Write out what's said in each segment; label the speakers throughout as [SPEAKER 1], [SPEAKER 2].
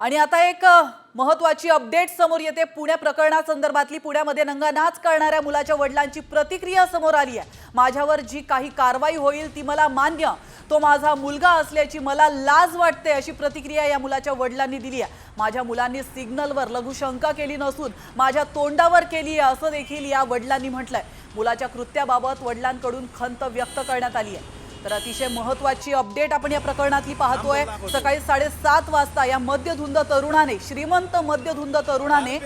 [SPEAKER 1] आणि आता एक महत्वाची अपडेट समोर येते. पुण्या प्रकरणासंदर्भातली पुण्यामध्ये नंगानाच करणाऱ्या मुलाच्या वडिलांची प्रतिक्रिया समोर आली आहे. माझ्यावर जी काही कारवाई होईल ती मला मान्य. तो माझा मुलगा असल्याची मला लाज वाटते अशी प्रतिक्रिया या मुलाच्या वडिलांनी दिली आहे. माझ्या मुलांनी सिग्नलवर लघुशंका केली नसून माझ्या तोंडावर केली आहे असं देखील या वडिलांनी म्हटलंय. मुलाच्या कृत्याबाबत वडिलांकडून खंत व्यक्त करण्यात आली आहे. तर अतिशय महत्वाची अपडेट आपण या प्रकरणातली पाहतोय. सकाळी साडेसात वाजता या मध्यधुंद तरुणाने श्रीमंत मध्यधुंद तरुणाने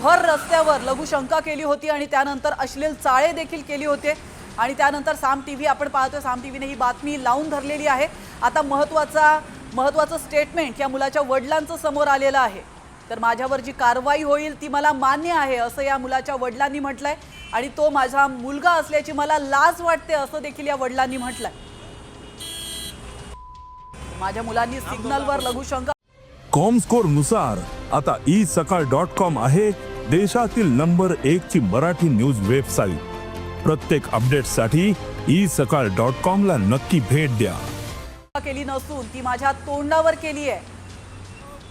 [SPEAKER 1] भर रस्त्यावर लघुशंका केली होती आणि त्यानंतर अश्लील चाळे देखील केली होते. आणि त्यानंतर साम टीव्ही आपण पाहतोय साम टीव्हीने ही बातमी लावून धरलेली आहे. आता महत्त्वाचा महत्वाचं स्टेटमेंट या मुलाच्या वडिलांचं समोर आलेलं आहे. तर माझ्यावर जी कारवाई होईल ती मला मान्य आहे असं या मुलाच्या वडिलांनी म्हटलंय. आणि तो माझा मुलगा असल्याची मला लाज वाटते असं देखील या वडिलांनी म्हटलंय. माझ्या मुलांनी सिग्नलवर लघुशंका
[SPEAKER 2] कॉमस्कोरनुसार आता ई सकाळ डॉट कॉम आहे देशातील नंबर एक ची मराठी न्यूज वेबसाईट. प्रत्येक अपडेटसाठी ई सकाळ डॉट कॉम ला नक्की भेट द्या.
[SPEAKER 1] केली नसून ती माझ्या तोंडावर केली आहे.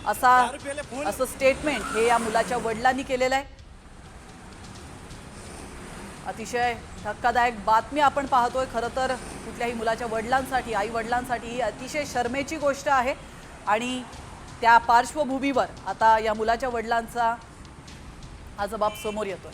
[SPEAKER 1] असा असं स्टेटमेंट हे या मुलाच्या वडिलांनी केलेलं आहे. अतिशय धक्कादायक बातमी आपण पाहतोय. खरं तर कुठल्याही मुलाच्या वडिलांसाठी आई वडिलांसाठी ही अतिशय शर्मेची गोष्ट आहे. आणि त्या पार्श्वभूमीवर आता या मुलाच्या वडिलांचा हा जबाब समोर येतोय.